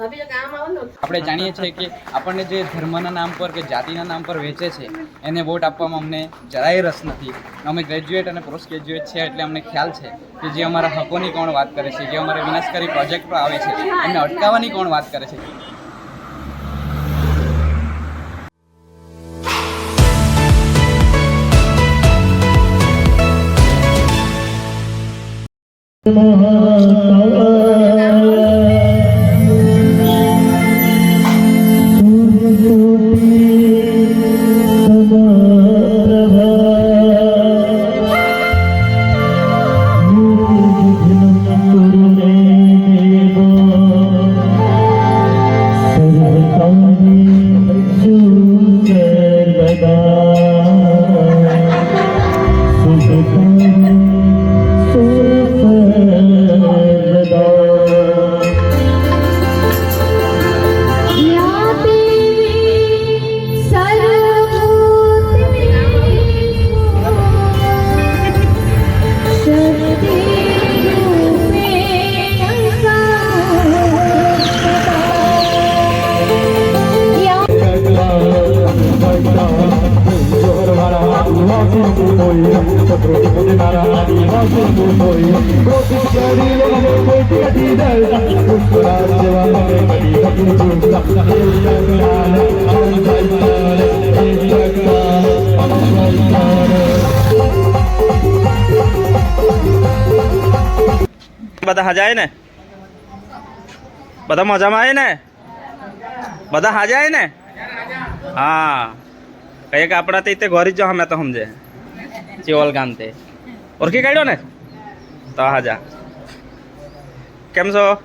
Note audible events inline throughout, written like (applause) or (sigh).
આપણે જાણીએ છીએ કે આપણને જે ધર્મના નામ પર કે જાતિના નામ પર વેચે છે, એને વોટ આપવામાં અમને જરાય રસ નથી. અમે ગ્રેજ્યુએટ અને પોસ્ટ ગ્રેજ્યુએટ છે એટલે અમને ખ્યાલ છે કે જે અમારા હકોની કોણ વાત કરે છે, જે અમારા વિનાશકારી પર આવે છે, એમને અટકાવવાની કોણ વાત કરે છે? या બધા મજામાં આવે ને? બધા હાજાય ને? હા. કઈ કે આપણા તે ઘરે જ અમે તો સમજે. ચેવલ ગામ તે. ઓળખી કાઢ્યો ને? તો હાજા. કેમ છો?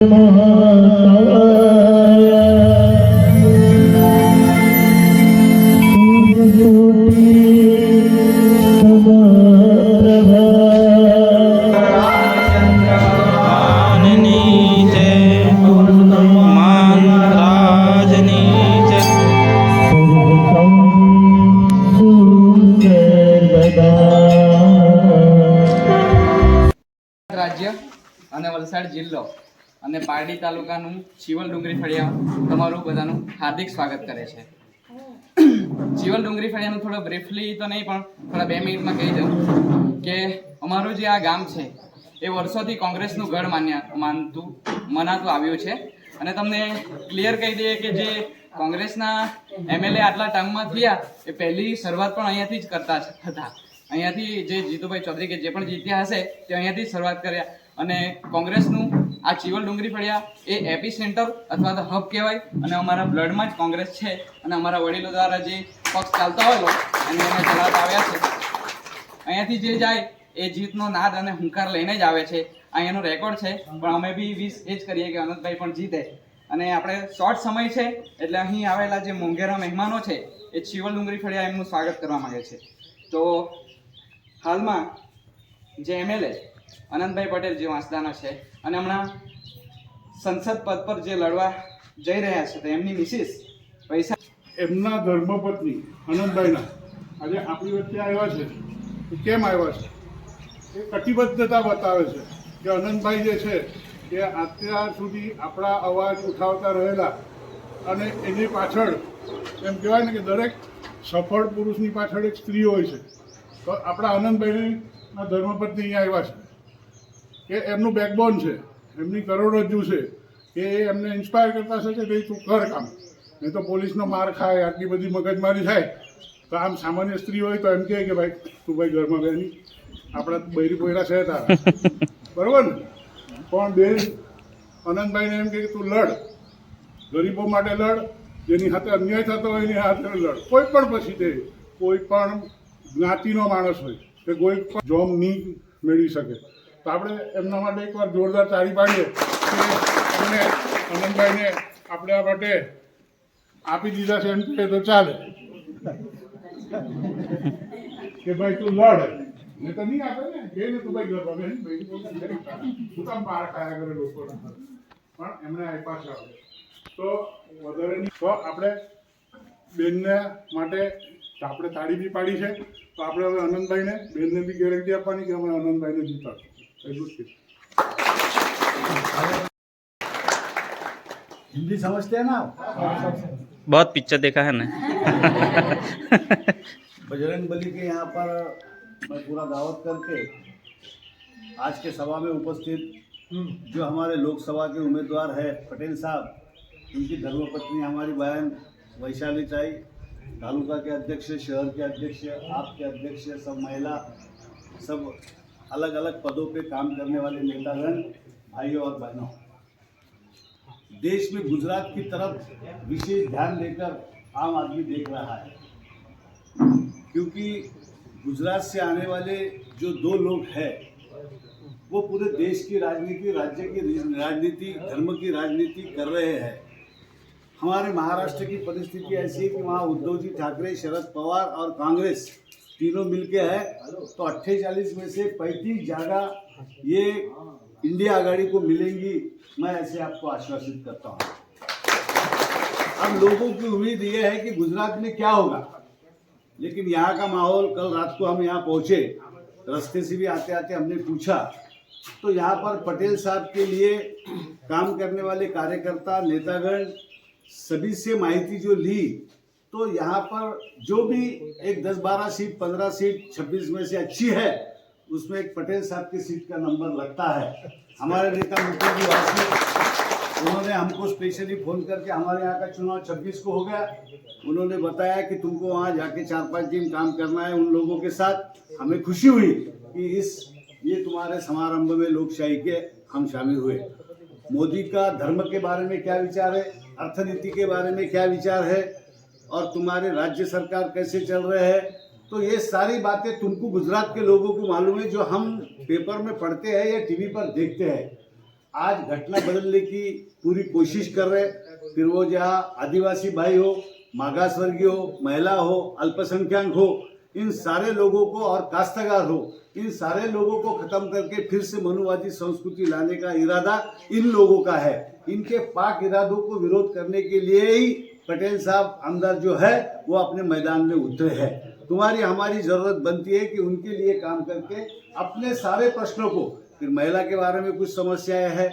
રાજ્ય (laughs) જિલ્લો અને પારડી તાલુકાનું શિવલ ડુંગરી ફળિયા તમારું બધાનું હાર્દિક સ્વાગત કરે છે. શિવલ ડુંગરી ફળિયાનું થોડો બ્રીફલી તો નહીં, પણ થોડા બે મિનિટમાં કહી દઉં કે અમારું જે આ ગામ છે, એ વર્ષોથી કોંગ્રેસનું ગઢ માન્યા, માનતું, મનાતું આવ્યું છે. અને તમને ક્લિયર કહી દઈએ કે જે કોંગ્રેસના એમએલએ આટલા ટર્મમાં થયા, એ પહેલી શરૂઆત પણ અહીંયાથી જ કરતા હતા. અહીંયાથી જે જીતુભાઈ ચૌધરી કે જે પણ જીત્યા હશે, તે અહીંયાથી શરૂઆત કર્યા. અને કોંગ્રેસનું આ ચીવલ ડુંગરી ફળિયા એ એપી સેન્ટર અથવા તો હબ કહેવાય અને અમારા બ્લડમાં જ કોંગ્રેસ છે અને અમારા વડીલો દ્વારા જે પક્ષ ચાલતા હોય અને એને ચલાવતા આવ્યા છે. અહીંયાથી જે જાય એ જીતનો નાદ અને હુંકાર લઈને જ આવે છે. અહીંયાનો રેકોર્ડ છે, પણ અમે બી વીસ એ જ કરીએ કે અનંતભાઈ પણ જીતે. અને આપણે શોર્ટ સમય છે, એટલે અહીં આવેલા જે મોંઘેરા મહેમાનો છે, એ ચીવલ ડુંગરી ફળિયા એમનું સ્વાગત કરવા માંગે છે. તો હાલમાં જે એમએલએ અનંતભાઈ પટેલ જે વાંસદાનો છે. અને હમણાં સંસદ પદ પર જે લડવા જઈ રહ્યા છે, તો એમની મિસિસ પૈસા એમના ધર્મપત્ની આનંદભાઈના આજે આપણી વચ્ચે આવ્યા છે. એ કેમ આવ્યા છે? એ કટિબદ્ધતા બતાવે છે કે અનંતભાઈ જે છે, એ અત્યાર સુધી આપણા અવાજ ઉઠાવતા રહેલા અને એની પાછળ એમ કહેવાય ને કે દરેક સફળ પુરુષની પાછળ એક સ્ત્રી હોય છે. તો આપણા આનંદભાઈના ધર્મપત્ની અહીંયા આવ્યા છે. કે એમનું બેકબોન છે એમની કરોડરજ્જુ છે કે એ એમને ઇન્સ્પાયર કરતા છે કે ભાઈ તું કર કામ. નહીં તો પોલીસનો માર ખાય આટલી બધી મગજમારી થાય. તો આમ સામાન્ય સ્ત્રી હોય તો એમ કહે કે ભાઈ તું ભાઈ ઘરમાં બેની આપણા બૈરી પોયરા છે તારા. (laughs) બરાબર ને? પણ બેન અનંતભાઈને એમ કહે કે તું લડ. ગરીબો માટે લડ જેની સાથે અન્યાય થતો હોય એની હાથે લડ. કોઈ પણ પછી તે કોઈ પણ જ્ઞાતિનો માણસ હોય કે કોઈ પણ જોબ નહીં મેળવી શકે. તો આપણે એમના માટે એકવાર જોરદાર તાળી પાડીએ અને એમને આનંદભાઈને આપણે આ માટે આપી દીધા છે એમ કહે તો ચાલે. કે ભાઈ તું લડ. ને તો નહીં આપે ને. કે ને તું ભાઈ ગરબા બેન ભાઈ શું કામ પાર ખાયા કરે લોકો પણ એમણે આપ્યા છે આપણે તો વધારે તો આપણે બેનને માટે આપણે તાળી બી પાડી છે. તો આપણે હવે આનંદભાઈને, બેનને બી ગેરંટી આપવાની કે અમે આનંદભાઈને જીતાડશું. हिंदी समझते हैं ना बहुत पिक्चर देखा है ना बजरंग बली के यहाँ पर मैं पूरा दावत करके आज के सभा में उपस्थित जो हमारे लोकसभा के उम्मीदवार है पटेल साहब उनकी धर्मपत्नी हमारी बहन वैशाली ताई तालुका के अध्यक्ष शहर के अध्यक्ष आपके अध्यक्ष सब महिला सब अलग अलग पदों पे काम करने वाले नेतागण भाइयों और बहनों, देश में गुजरात की तरफ़ विशेष ध्यान देकर आम आदमी देख रहा है। क्योंकि गुजरात से आने वाले जो दो लोग हैं, वो पूरे देश की राजनीति, राज्य की राजनीति, धर्म की राजनीति कर रहे हैं। हमारे महाराष्ट्र की परिस्थिति ऐसी है कि वहाँ उद्धव जी ठाकरे, शरद पवार और कांग्रेस तीनों मिलके है तो अट्ठे में से पैंतीस जगह ये इंडिया आघाड़ी को मिलेंगी। मैं ऐसे आपको आश्वासित करता हूँ। अब लोगों की उम्मीद ये है कि गुजरात में क्या होगा, लेकिन यहाँ का माहौल कल रात को हम यहाँ पहुँचे, रास्ते से भी आते आते हमने पूछा तो यहाँ पर पटेल साहब के लिए काम करने वाले कार्यकर्ता, नेतागण, सभी से माहिती जो ली तो यहाँ पर जो भी एक दस बारह सीट, पंद्रह सीट, छब्बीस में से अच्छी है, उसमें एक पटेल साहब की सीट का नंबर लगता है। हमारे नेता जी वासी उन्होंने हमको स्पेशली फ़ोन करके हमारे यहाँ का चुनाव 26 को हो गया। उन्होंने बताया कि तुमको वहाँ जाके चार पाँच दिन काम करना है उन लोगों के साथ। हमें खुशी हुई कि इस, ये तुम्हारे समारंभ में लोकशाही के हम शामिल हुए। मोदी का धर्म के बारे में क्या विचार है? अर्थनीति के बारे में क्या विचार है? और तुम्हारे राज्य सरकार कैसे चल रहे हैं? तो ये सारी बातें तुमको गुजरात के लोगों को मालूम है, जो हम पेपर में पढ़ते हैं या टीवी पर देखते हैं। आज घटना बदलने की पूरी कोशिश कर रहे। फिर वो जहाँ आदिवासी भाई हो मागास वर्गीय हो, महिला हो, अल्पसंख्यक हो, इन सारे लोगों को और काश्तकार हो, इन सारे लोगों को खत्म करके फिर से मनुवादी संस्कृति लाने का इरादा इन लोगों का है। इनके पाक इरादों को विरोध करने के लिए ही पटेल साहब अंदर जो है वो अपने मैदान में उतरे हैं तुम्हारी हमारी जरूरत बनती है कि उनके लिए काम करके अपने सारे प्रश्नों को फिर महिला के बारे में कुछ समस्याएं हैं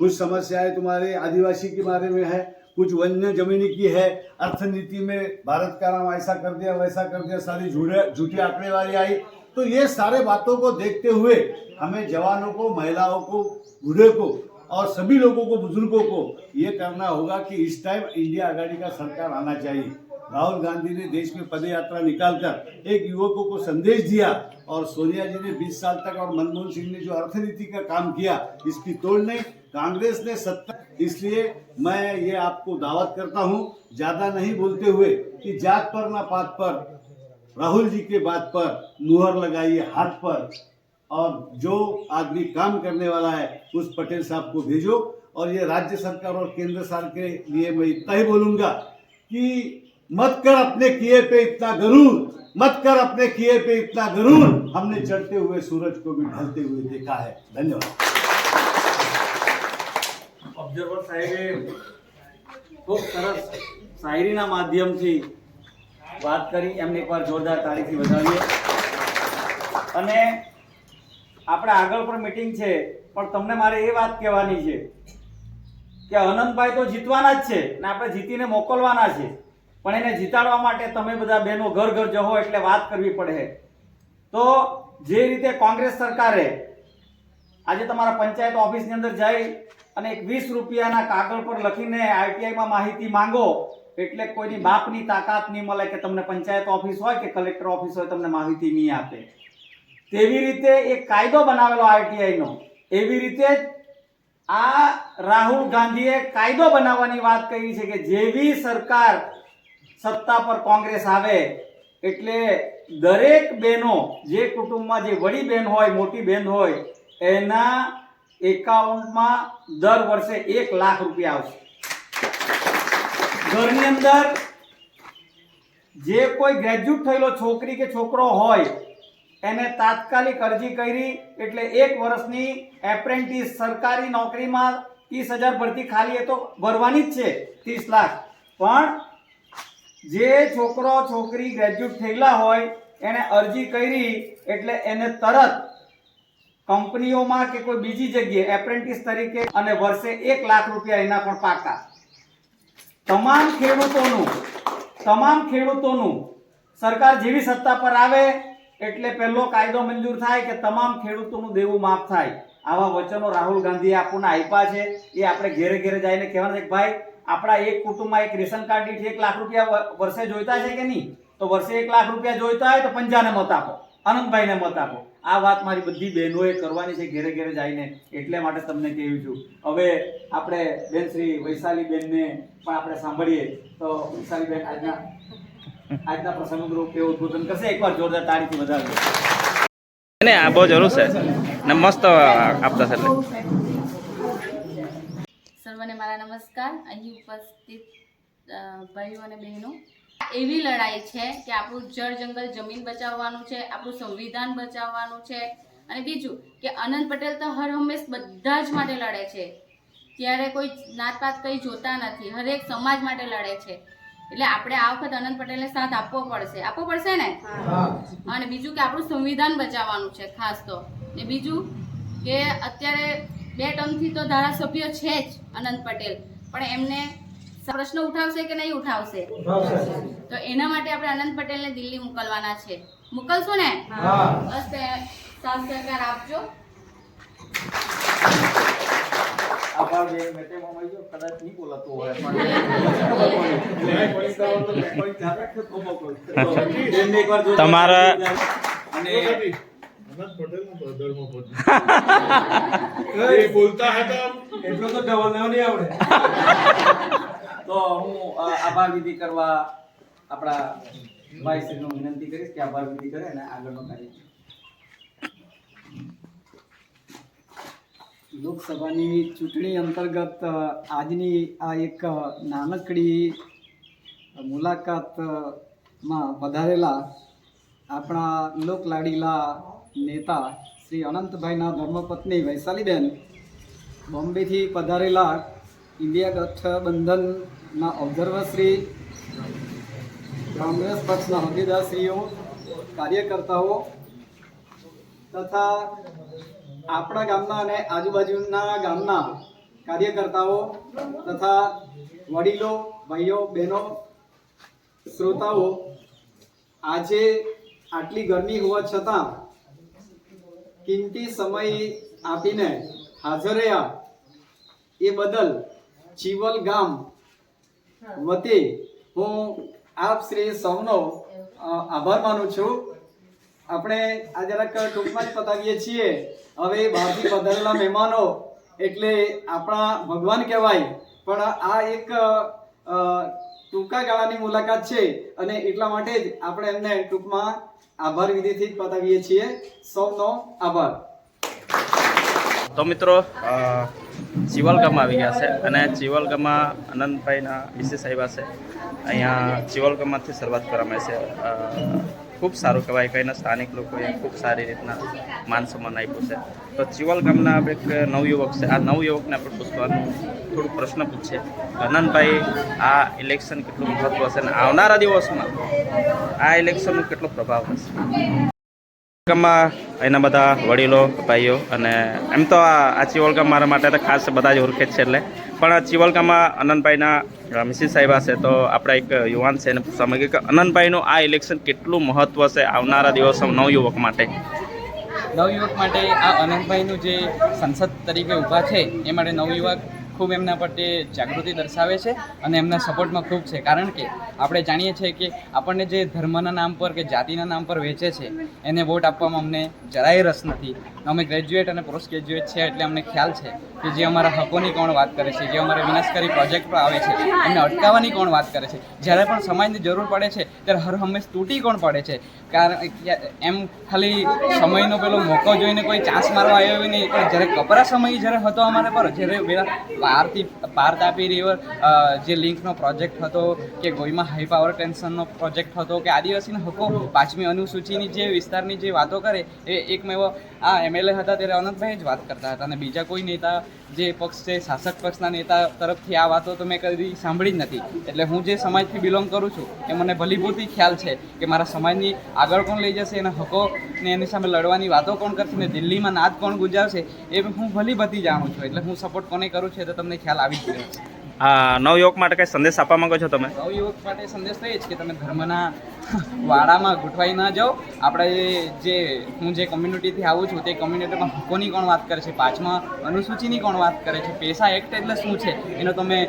कुछ समस्याएं तुम्हारे आदिवासी के बारे में है कुछ वन्य जमीनी की है अर्थनीति में भारत का नाम ऐसा कर दिया वैसा कर दिया सारी झूठे झूठी आंकड़े वाली आई तो ये सारे बातों को देखते हुए हमें जवानों को महिलाओं को बूढ़े को और सभी लोगों को, बुज़ुर्गों को ये करना होगा कि इस टाइम इंडिया आघाड़ी का सरकार आना चाहिए। राहुल गांधी ने देश में पद यात्रा निकालकर एक युवकों को संदेश दिया और सोनिया जी ने 20 साल तक और मनमोहन सिंह ने जो अर्थनीति का काम किया, इसकी तोड़ नहीं। कांग्रेस ने सत्ता, इसलिए मैं ये आपको दावत करता हूँ, ज़्यादा नहीं बोलते हुए कि जात पर ना पात पर, राहुल जी के बात पर मुहर लगाइए, हाथ पर। और जो आदमी काम करने वाला है उस पटेल साहब को भेजो और ये राज्य सरकार और केंद्र सरकार के लिए मैं इतना ही बोलूंगा कि मत कर अपने किए पे इतना गरूर मत कर अपने किए पे इतना गरूर हमने चढ़ते हुए सूरज को भी ढलते हुए देखा है धन्यवाद ઓબ્ઝર્વર સાહેબે ખૂબ સરસ શાયરીના માધ્યમથી વાત કરી એમને એકવાર જોરદાર તાળીથી વધાવીએ અને આપણે આગળ પણ મિટિંગ છે, પણ તમને મારે એ વાત કહેવાની છે કે અનંતભાઈ તો જીતવાના જ છે ને આપણે જીતીને મોકલવાના છે. પણ એને જીતાડવા માટે તમે બધા બહેનો ઘર ઘર જહો એટલે વાત કરવી પડે. તો જે રીતે કોંગ્રેસ સરકારે આજે તમારા પંચાયત ઓફિસની અંદર જઈ અને એક વીસ રૂપિયાના કાગળ પર લખીને આઈટીઆઈમાં માહિતી માંગો, એટલે કોઈની બાપની તાકાત નહીં મળે કે તમને પંચાયત ઓફિસ હોય કે કલેક્ટર ઓફિસ હોય, તમને માહિતી નહીં આપે. તેવી રીતે એક કાયદો બનાવેલો આઈટીઆઈનો એવી રીતે જ આ રાહુલ ગાંધીએ કાયદો બનાવવાની વાત કરી છે કે જેવી સરકાર સત્તા પર કોંગ્રેસ આવે, એટલે દરેક બહેનો, જે કુટુંબમાં જે વડી બહેન હોય, મોટી બહેન હોય, એના એકાઉન્ટમાં દર વર્ષે એક લાખ રૂપિયા આવશે. ઘરની અંદર જે કોઈ ગ્રેજ્યુએટ થયેલો છોકરી કે છોકરો હોય એને તાત્કાલિક અરજી કરી એટલે એક વર્ષની એપ્રેન્ટિસ સરકારી નોકરીમાં ત્રીસ હજાર ભરતી ખાલી એ તો ભરવાની જ છે, ત્રીસ લાખ. પણ જે છોકરો છોકરી ગ્રેજ્યુએટ થયેલા હોય, એને અરજી કરી એટલે એને તરત કંપનીઓમાં કે કોઈ બીજી જગ્યાએ એપ્રેન્ટિસ તરીકે અને વર્ષે એક લાખ રૂપિયા એના પણ પાકા. તમામ ખેડૂતોનું તમામ ખેડૂતોનું સરકાર જેવી સત્તા પર આવે એટલે પહેલો કાયદો મંજૂર થાય કે તમામ ખેડૂતોનું દેવું માફ થાય. આવા વચનો રાહુલ ગાંધીએ આપણને આપ્યા છે. એ આપણે ઘેરે ઘેરે જઈને કહેવાના છે કે ભાઈ, આપણા એક કુટુંબમાં એક રેશન કાર્ડ દીઠ એક લાખ રૂપિયા વર્ષે જોઈતા છે કે નહીં? તો વર્ષે એક લાખ રૂપિયા જોઈતા હોય તો પંજાને મત આપો આનંદભાઈને મત આપો. આ વાત મારી બધી બહેનોએ કરવાની છે, ઘેરે ઘેરે જઈને. એટલે માટે તમને કહ્યું છું. હવે આપણે બેન શ્રી વૈશાલી બેનને પણ આપણે સાંભળીએ. તો વૈશાલી બેન આજના આજના પ્રસંગનું રૂપે ઉદ્બોધન કરશે. એકવાર જોરદાર તાળીથી વધારજો. ને આ બહુ જરૂર છે. ને મસ્ત આપતા સર સર્વને મારા નમસ્કાર. અહીં ઉપસ્થિત ભાઈઓ અને બહેનો. એવી લડાઈ છે કે આપણું જળ જંગલ જમીન બચાવવાનું છે આપણું સંવિધાન બચાવવાનું છે. અને બીજું કે આનંદ પટેલ તો હર હંમેશ બધા જ માટે લડે છે. ત્યારે કોઈ નાતપાત કંઈ જોતા નથી. હરેક સમાજ માટે લડે છે. એટલે આપણે આ વખત અનંત પટેલને સાથ આપવો પડશે. આપવો પડશે ને? અને બીજું કે આપણું સંવિધાન બચાવવાનું છે ખાસ તો. ને બીજું કે અત્યારે બે ટર્મથી તો ધારાસભ્ય છે જ અનંત પટેલ પણ એમને પ્રશ્ન ઉઠાવશે કે નહીં ઉઠાવશે? તો એના માટે આપણે અનંત પટેલને દિલ્હી મોકલવાના છે. મોકલશું ને? બસ સાથ સહકાર આપજો. આભાર બે મેટે મોમાઈ ગયો કદાચ નહીં બોલાતું હોય. (laughs) પણ તમારા- અને બોલતા હતા એટલું તો ડબલ નહીં આવડે. તો હું આભાર વિધિ કરવા આપણા ભાઈ શ્રીનો વિનંતી કરીશ કે આભાર વિધિ કરે અને આગળનો કાર્ય લોકસભાની ચૂંટણી અંતર્ગત આજની આ એક નાનકડી મુલાકાતમાં પધારેલા આપણા લોકલાડીલા નેતા શ્રી અનંતભાઈના ધર્મપત્ની વૈશાલીબેન બોમ્બેથી પધારેલા ઇન્ડિયા ગઠબંધનના ઓબ્ઝર્વર શ્રી, કોંગ્રેસ પક્ષના હોદ્દેદારશ્રીઓ, કાર્યકર્તાઓ તથા આપણા ગામના અને આજુબાજુના ગામના કાર્યકર્તાઓ તથા વડીલો, ભાઈઓ, બહેનો, શ્રોતાઓ, આજે આટલી ગરમી હોવા છતાં કિંમતી સમય આપીને હાજર રહ્યા એ બદલ ચીવલ ગામ વતી હું આપ શ્રી સૌનો આભાર માનું છું. આપણે આ જરાક ટૂંકમાં જ પતાવીએ છીએ હવે બહારથી પધારેલા મહેમાનો, એટલે આપણા ભગવાન કહેવાય, પણ આ એક ટૂંકા ગાળાની મુલાકાત છે અને એટલા માટે જ આપણે એમને ટૂંકમાં આભાર વિધિથી જ પતાવીએ છીએ. સૌનો આભાર. તો મિત્રો ચિવલગામ આવી ગયા છે અને ચિવલગામમાં આનંદભાઈના વિશેષ આવ્યા છે અહીંયા ચિવલગામમાંથી શરૂઆત કરવામાં છે. ખૂબ સારું કહેવાય કહીને સ્થાનિક લોકોએ ખૂબ સારી રીતના માન સન્માન આપ્યું છે. તો ચિવલગામના આપણે એક નવયુવક છે. આ નવયુવકને આપણે પૂછવાનું થોડુંક પ્રશ્ન પૂછીએ અનંતભાઈ, આ ઇલેક્શન કેટલું મહત્વ છે? અને આવનારા દિવસોમાં આ ઇલેક્શનનો કેટલો પ્રભાવ હશે? ગામમાં એના બધા વડીલો, ભાઈઓ અને એમ તો આ ચિવલગામ મારા માટે તો ખાસ બધા જ ઓળખે છે એટલે. પણ ચિવલગામમાં અનંતભાઈના મિસિસ સાહેબા છે તો આપણા એક યુવાન છે એને પૂછવા કે અનંતભાઈનું આ ઇલેક્શન કેટલું મહત્વ છે આવનારા દિવસો નવયુવક માટે? નવયુવક માટે આ અનંતભાઈનું જે સંસદ તરીકે ઊભા છે, એ માટે નવયુવક ખૂબ એમના પ્રત્યે જાગૃતિ દર્શાવે છે અને એમના સપોર્ટમાં ખૂબ છે. કારણ કે આપણે જાણીએ છીએ કે આપણને જે ધર્મના નામ પર કે જાતિના નામ પર વેચે છે, એને વોટ આપવામાં અમને જરાય રસ નથી. અમે ગ્રેજ્યુએટ અને પોસ્ટ ગ્રેજ્યુએટ છે એટલે અમને ખ્યાલ છે કે જે અમારા હકોની કોણ વાત કરે છે, જે અમારા વિનાશકારી પ્રોજેક્ટ પર આવે છે, એમને અટકાવવાની કોણ વાત કરે છે? જ્યારે પણ સમાજની જરૂર પડે છે, ત્યારે હર હંમેશ તૂટી કોણ પડે છે? કારણ એમ ખાલી સમયનો પેલો મોકો જોઈને કોઈ ચાન્સ મારવા આવ્યો નહીં, પણ જ્યારે કપરા સમય જ્યારે હતો અમારે પર, જ્યારે પારથી પાર તાપી રિવર જે લિંકનો પ્રોજેક્ટ હતો કે ગોઈમાં હાઈ પાવર ટેન્શનનો પ્રોજેક્ટ હતો કે આદિવાસીના હકો પાંચમી અનુસૂચિની જે વિસ્તારની જે વાતો કરે, એ એકમેવ આ એમએલએ હતા ત્યારે અનંતભાઈ જ વાત કરતા હતા. અને બીજા કોઈ નેતા જે પક્ષ છે, શાસક પક્ષના નેતા તરફથી આ વાતો તો મેં કદી સાંભળી જ નથી. એટલે હું જે સમાજથી બિલોંગ કરું છું, એ મને ભલીભૂતી ખ્યાલ છે કે મારા સમાજની આગળ કોણ લઈ જશે, એના હકો ને એની સામે લડવાની વાતો કોણ કરશે ને દિલ્હીમાં નાદ કોણ ગુંજાવશે, એ હું ભલી બધી જાણું છું. એટલે હું સપોર્ટ કોને કરું છું એ તો તમને ખ્યાલ આવી જ ગયો. હા નવયુવક માટે કઈ સંદેશ આપવા માંગો છો તમે? નવયુવક માટે સંદેશ તો એ જ કે તમે ધર્મના વાડામાં ગૂંઠવાઈ ના જાઓ. આપણે જે હું જે કોમ્યુનિટીથી આવું છું તે કોમ્યુનિટીમાં હકોની કોણ વાત કરે છે? પાંચમા અનુસૂચિની કોણ વાત કરે છે? પૈસા એક્ટ એટલે શું છે? એનો તમે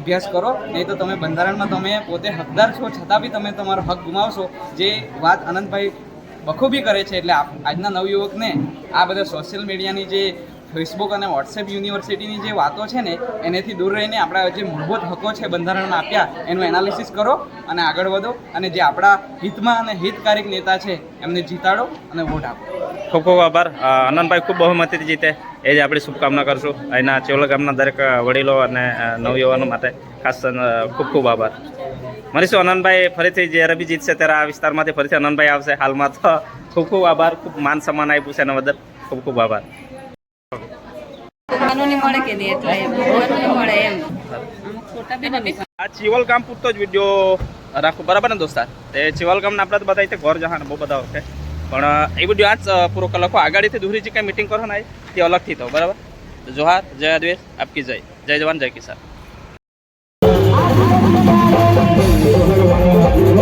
અભ્યાસ કરો. નહીં તો તમે બંધારણમાં તમે પોતે હકદાર છો છતાં બી તમે તમારો હક ગુમાવશો. જે વાત આનંદભાઈ બખૂબી કરે છે એટલે આજના નવયુવકને આ બધા સોશિયલ મીડિયાની જે ફેસબુક અને વોટ્સએપ યુનિવર્સિટીની જે વાતો છે ને, એનેથી દૂર રહીને આપણા જે મૂળભૂત હકો છે બંધારણમાં આપ્યા, એનું એનાલિસિસ કરો અને આગળ વધો અને જે આપણા હિતમાં અને હિતકારક નેતા છે, એમને જીતાડો અને વોટ આપો. ખૂબ ખૂબ આભાર. આનંદભાઈ ખૂબ બહુમતીથી જીતે. એ જ આપણી શુભકામના કરશું. અહીંના ચેવલા ગામના દરેક વડીલો અને નવયુવાનો માટે ખાસ ખૂબ ખૂબ આભાર. મળીશું અનંતભાઈ ફરીથી જ્યારે બી જીતશે ત્યારે આ વિસ્તારમાંથી ફરીથી અનંતભાઈ આવશે. હાલમાં તો ખૂબ ખૂબ આભાર. ખૂબ માન સન્માન આપ્યું છે એના બદલ. ખૂબ ખૂબ આભાર. પૂરતો જ વીડિયો રાખો. બરાબર ને દોસ્તાર? તે ચિવલ ગામના આપણે તો બધા રીતે ઘર જહાને બહુ બધા ઓકે પણ એ વીડિયો આજ પૂરો લખો. આગળથી દૂરી જે કંઈ મિટિંગ કરો ને તે અલગથી તો, બરાબર? જોહાર, જય આદિવેશ આપકી જય. જય જવાન, જય કિસાન.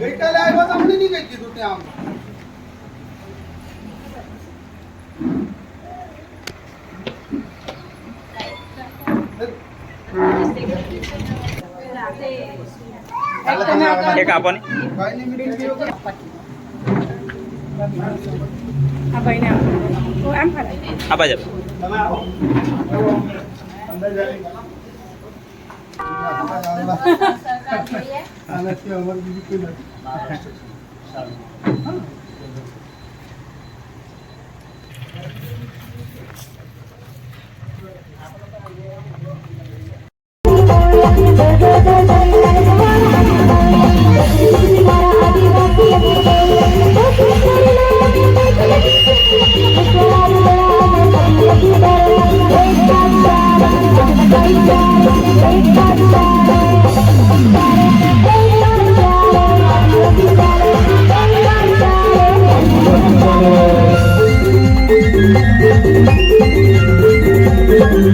ગઈકાલે આવ્યો તો અમને નહીં કઈ કીધું ત્યાં એક આપોની ભાઈની મીટિંગ આ બાજુ તમે આવો. અંદર જઈ Take અહીંથી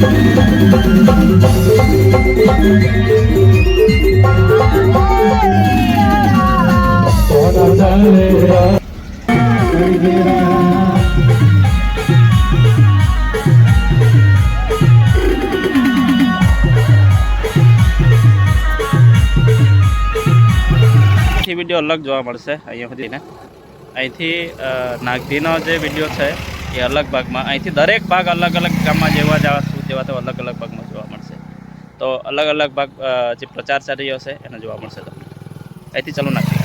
વીડિયો અલગ જોવા મળશે અહીંયા સુધીને. અહીંથી નાગધીનો જે વીડિયો છે એ અલગ ભાગમાં, અહીંથી દરેક ભાગ અલગ અલગ ગામમાં જેવા શું જેવા તો અલગ અલગ ભાગમાં જોવા મળશે. તો અલગ અલગ ભાગ જે પ્રચાર ચાલી રહ્યો છે, એને જોવા મળશે તમને. અહીંથી ચાલુ નાખીએ.